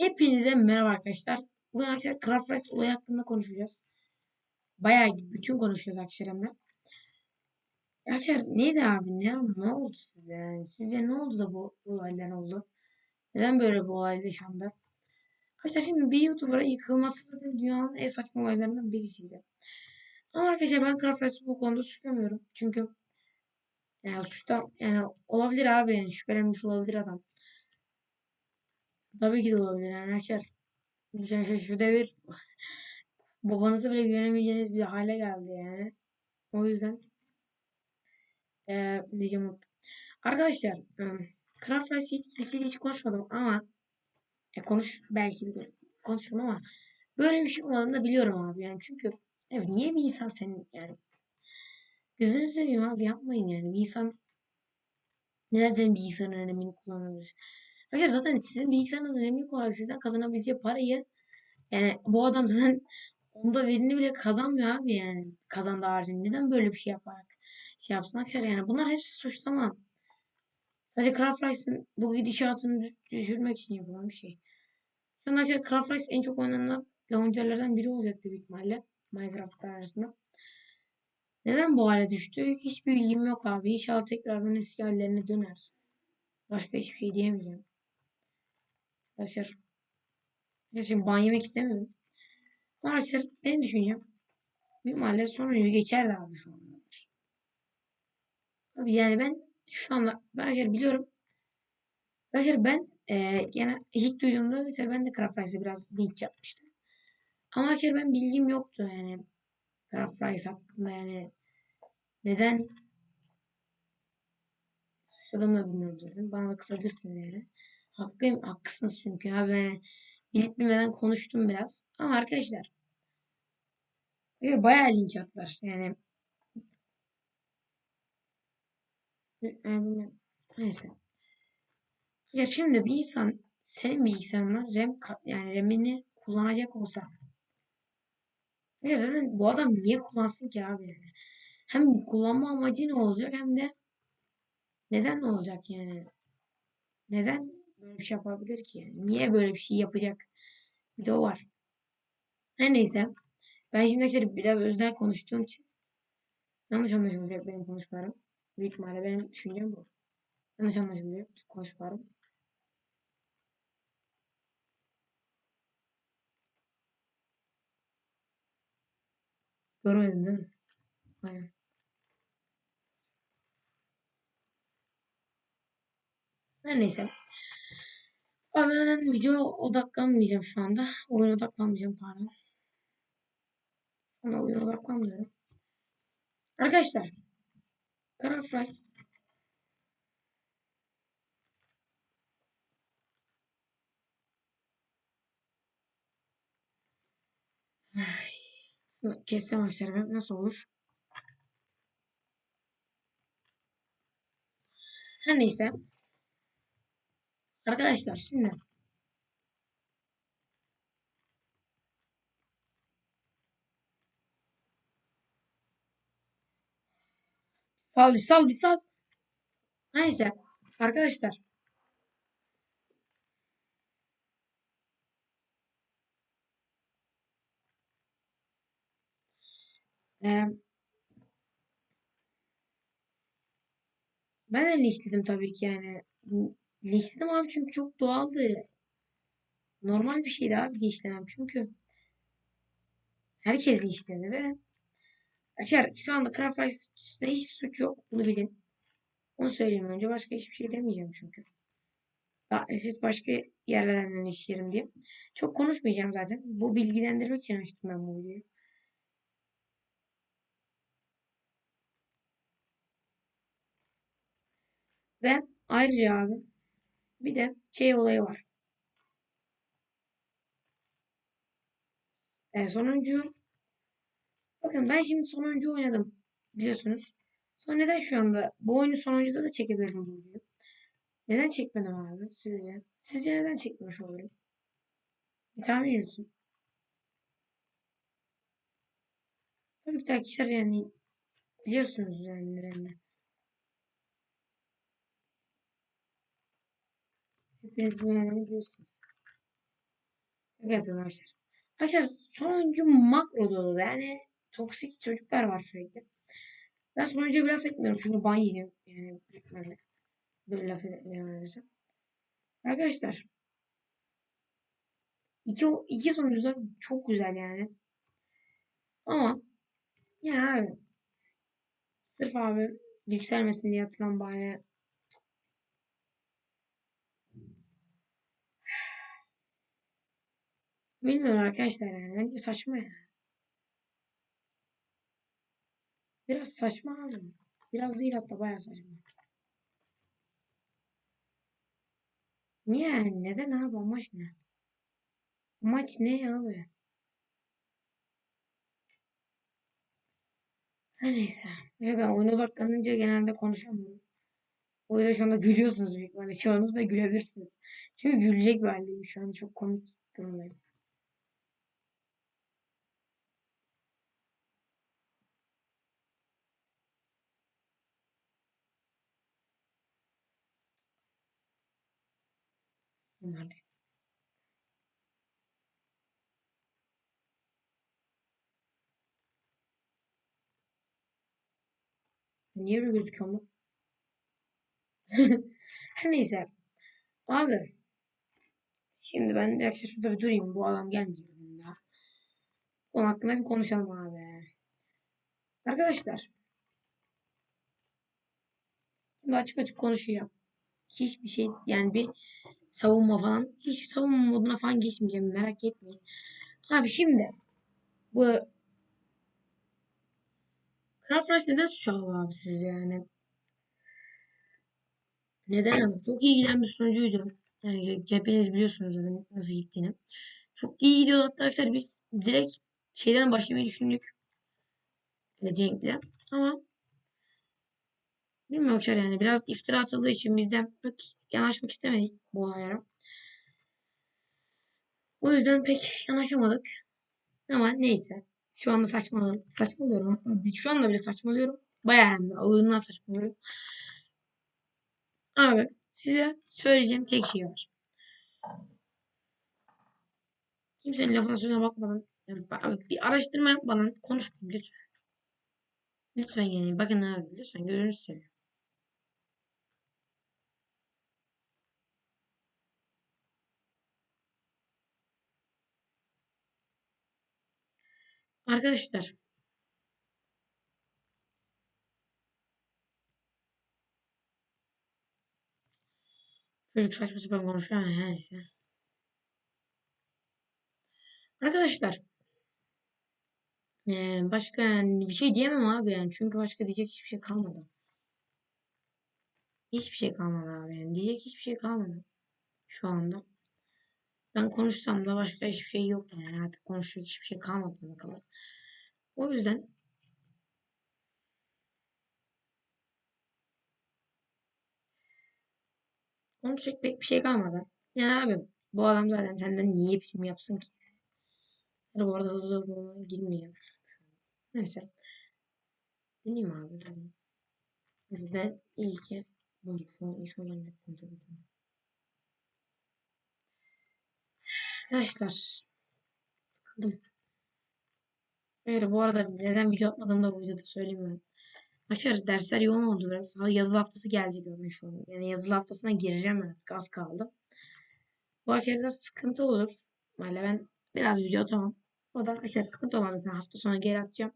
Hepinize merhaba arkadaşlar. Bugün arkadaşlar Craft Rice olayı hakkında konuşacağız. Bayağı bütün konuşacağız arkadaşlar hem de. Arkadaşlar neydi abi? Ne, ne oldu size? Yani sizce ne oldu da bu, bu olaylar oldu? Neden böyle bu olay yaşandı? Arkadaşlar şimdi bir YouTuber'a yıkılması zaten dünyanın en saçma olaylarından birisiydi. Ama arkadaşlar ben Craft Rice'ı bu konuda suçlamıyorum. Çünkü yani suçta yani olabilir abi yani şüphelenmiş olabilir adam. Tabii ki de olabilir yani arkadaşlar. Şu, şu, şu devir babanızı bile güvenemeyeceğiniz bir hale geldi yani. O yüzden ee, diyeceğim. Arkadaşlar ım, Craft Rice yetkilisiyle hiç konuşmadım ama e, konuş belki bir konuşurum ama böyle bir şey olmadığını da biliyorum abi yani çünkü evet niye bir insan senin yani gözünü seveyim abi yapmayın yani bir insan neden senin bilgisayarın önemini kullanabilir? Arkadaşlar zaten sizin bilgisayarınızın önemli olarak sizden kazanabileceği parayı yani bu adam zaten onda verini bile kazanmıyor abi yani kazandı harcını. Neden böyle bir şey yaparak şey yapsın arkadaşlar yani bunlar hepsi suçlama. Sadece Craft Rice'ın bu gidişatını düş- düşürmek için yapılan bir şey. Şu an arkadaşlar Craft en çok oynanan launcherlerden biri olacaktı büyük ihtimalle Minecraft'lar arasında. Neden bu hale düştü? Hiçbir bilgim yok abi. İnşallah tekrardan eski hallerine döner. Başka hiçbir şey diyemeyeceğim. Arkadaşlar. Şimdi ban yemek istemiyorum. Arkadaşlar benim düşüncem. Bir mahalle sonuncu geçerdi abi şu anda. Abi yani ben şu anda ben arkadaşlar biliyorum. Arkadaşlar ben e, gene ilk duyduğumda mesela ben de Craft Rice'e biraz link yapmıştım. Ama arkadaşlar ben bilgim yoktu yani. Craft Rice hakkında yani. Neden suçladığımı da bilmiyorum zaten. Bana da kısabilirsiniz yani. Hakkım, haklısınız çünkü abi. Bilip bilmeden konuştum biraz. Ama arkadaşlar bayağı linç attılar. Yani neyse. Ya şimdi bir insan senin bilgisayarına RAM yani RAM'ini kullanacak olsa ya zaten bu adam niye kullansın ki abi yani? Hem kullanma amacı ne olacak hem de neden ne olacak yani? Neden böyle bir şey yapabilir ki yani? Niye böyle bir şey yapacak? Bir de o var. Her neyse. Ben şimdi arkadaşlar biraz öznel konuştuğum için yanlış anlaşılacak benim konuşmalarım. Büyük ihtimalle benim düşüncem bu. Yanlış anlaşılacak konuşmalarım. Görmedin değil mi? Aynen. Her neyse. Abi ben video odaklanmayacağım şu anda. Oyun odaklanmayacağım pardon. Ona oyun odaklanmıyorum. Arkadaşlar. Ay, Şunu kessem arkadaşlar nasıl olur? Her neyse. Arkadaşlar şimdi sal bir sal bir sal. Neyse. Arkadaşlar. Ee, ben de linçledim tabii ki yani. Linçledim abi çünkü çok doğaldı. Normal bir şeydi abi linçlemem çünkü herkes linçledi ve Arkadaşlar şu anda Craft Rice'da hiçbir suç yok. Bunu bilin. Onu söyleyeyim önce. Başka hiçbir şey demeyeceğim çünkü. Daha eşit başka yerlerden işlerim diye. Çok konuşmayacağım zaten. Bu bilgilendirmek için açtım ben bu videoyu. Ve ayrıca abi bir de şey olayı var. E, sonuncu bakın ben şimdi sonuncu oynadım biliyorsunuz. Sonra neden şu anda bu oyunu sonuncuda da çekebilirim bu. Neden çekmedim abi sizce? Sizce neden çekmemiş olurum? Bir tahmin yürütün. Tabii ki de arkadaşlar yani biliyorsunuz yani nedenle. Hepiniz bunu biliyorsunuz. Şaka yapıyorum arkadaşlar. Arkadaşlar sonuncu makro dolu. Yani toksik çocuklar var sürekli. Ben sonuncuya bir laf etmiyorum çünkü ban yiyeceğim. Yani böyle, böyle laf etmiyorum Arkadaşlar iki, iki sonucu da çok güzel yani. Ama ya abi sırf abi yükselmesin diye atılan bahane Bilmiyorum arkadaşlar yani. Bence saçma ya. Biraz saçma abi. Biraz değil hatta bayağı saçma. Niye? Neden abi? Amaç ne? Amaç ne abi? Her neyse. Ve ben oyuna odaklanınca genelde konuşamıyorum. O yüzden şu anda gülüyorsunuz büyük ihtimalle. Çoğunuz da gülebilirsiniz. Çünkü gülecek bir haldeyim şu an. Çok komik durumdayım. Neredeyse. Niye öyle gözüküyor mu? Her neyse. Abi. Şimdi ben yaklaşık şurada bir durayım. Bu adam gelmiyor daha. Onun hakkında bir konuşalım abi. Arkadaşlar. Şimdi açık açık konuşacağım. Hiçbir şey yani bir savunma falan. Hiçbir savunma moduna falan geçmeyeceğim. Merak etmeyin. Abi şimdi bu Craft Rush neden suç abi siz yani? Neden abi? Çok iyi giden bir sunucuydu. Yani hepiniz biliyorsunuz zaten nasıl gittiğini. Çok iyi gidiyordu hatta arkadaşlar biz direkt şeyden başlamayı düşündük. Cenk'le. Ama bilmiyorum yani biraz iftira atıldığı için bizden pek yanaşmak istemedik bu ayara. O yüzden pek yanaşamadık. Ama neyse. Şu anda saçmalıyorum. Saçmalıyorum. Şu anda bile saçmalıyorum. Bayağı hem de ağırından saçmalıyorum. Abi size söyleyeceğim tek şey var. Kimsenin lafına sözüne bakmadan yani bir araştırma yapmadan konuşmayın lütfen. Lütfen yani bakın abi lütfen gözünüzü seveyim. Arkadaşlar Çocuk saçma sapan konuşuyor ama neyse. Arkadaşlar ee, başka yani bir şey diyemem abi yani çünkü başka diyecek hiçbir şey kalmadı. Hiçbir şey kalmadı abi yani diyecek hiçbir şey kalmadı şu anda. Ben konuşsam da başka hiçbir şey yok yani artık konuşacak hiçbir şey kalmadı bana kadar. O yüzden konuşacak pek bir şey kalmadı. Yani abi bu adam zaten senden niye prim yapsın ki? Yani bu arada hızlı hızlı girmeyeceğim. Neyse. Deneyim abi. Ben iyi ki bulduk. Şu an Arkadaşlar. Sıkıldım. Evet bu arada neden video atmadım da bu videoda söyleyeyim ben. Arkadaşlar dersler yoğun oldu biraz. Yazılı haftası gelecek onun şu an. Yani yazılı haftasına gireceğim artık az kaldı. Bu arkadaşlar biraz sıkıntı olur. Böyle ben biraz video atamam. O da arkadaşlar sıkıntı olmaz zaten hafta sonu geri atacağım.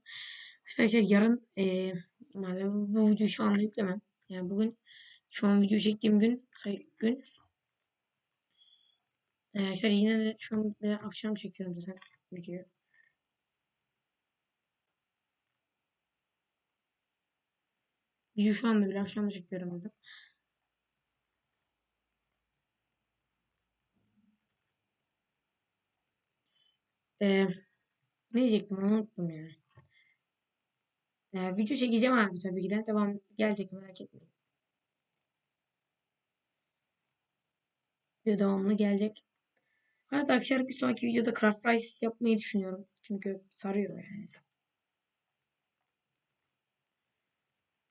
Arkadaşlar yarın e, bu videoyu şu anda yüklemem. Yani bugün şu an video çektiğim gün gün Arkadaşlar yine de şu an akşam çekiyorum zaten videoyu. Video şu anda bile akşam çekiyorum zaten. Ee, ne diyecektim onu unuttum ya. Ee, video çekeceğim abi tabii ki de. Devam gelecek merak etmeyin. Video devamlı gelecek. Hatta arkadaşlar bir sonraki videoda Craft Rice yapmayı düşünüyorum. Çünkü sarıyor yani.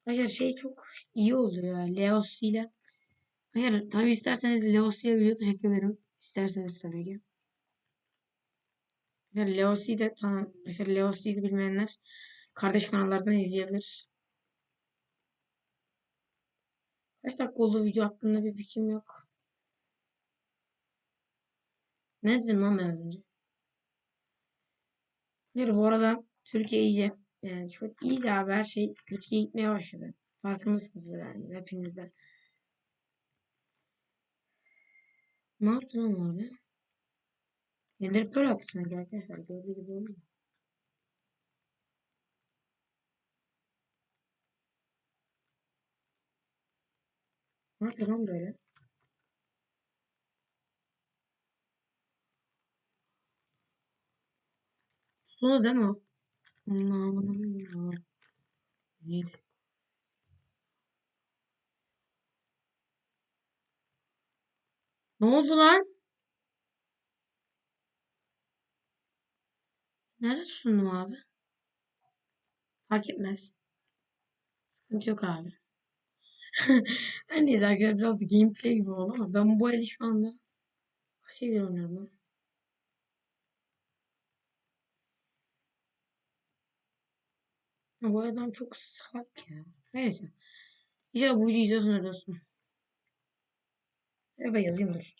Arkadaşlar şey çok iyi oluyor ya. Leos ile. Hayır tabi isterseniz Leos ile video da çekebilirim. İsterseniz tabii ki. Ve Leos'i de tamam. İşte Leos'i de bilmeyenler kardeş kanallardan izleyebilir. Kaç dakika oldu video hakkında bir fikrim yok. Ne dedim lan ben önce? Neyse bu arada Türkiye iyice yani çok iyice abi her şey kötüye gitmeye başladı. Farkındasınız yani hepiniz de. Ne yaptın ama orada? Ender Pearl attı sanki arkadaşlar. Gördüğü gibi oldu. Ne yapıyor lan böyle? Sonu değil mi o? Allah'ım. Neydi? Ne oldu lan? Nerede sundum abi? Fark etmez. Sıkıntı yok abi. Her neyse arkadaşlar biraz da gameplay gibi oldu ama ben bu eli şu anda şeyler oynuyorum lan. Ya Bu adam çok salak ya. Neyse. İnşallah bu videoyu izliyorsun dostum. Ya da yazayım dur.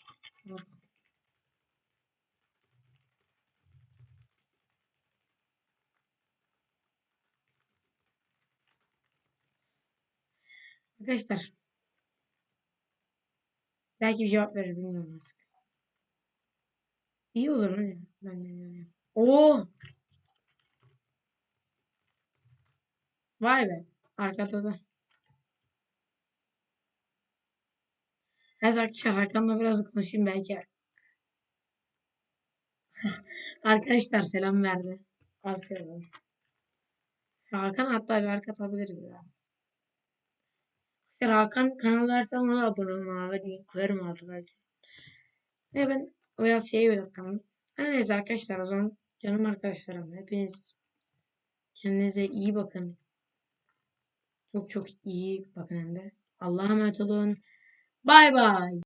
Arkadaşlar. Belki bir cevap verir bilmiyorum artık. İyi olur öyle. Ben de yani. Oo. Vay be. Arkada da. Evet arkadaşlar Hakan'la biraz konuşayım belki. Arkadaşlar selam verdi. Asya'dan. Hakan hatta bir arka atabiliriz ya. İşte Hakan kanal verse ona abone olma abi. Koyarım artık belki. Ve ben o yaz şeyi. Her neyse arkadaşlar o zaman canım arkadaşlarım hepiniz kendinize iyi bakın. Çok çok iyi bakın hem de. Allah'a emanet olun. Bay bay.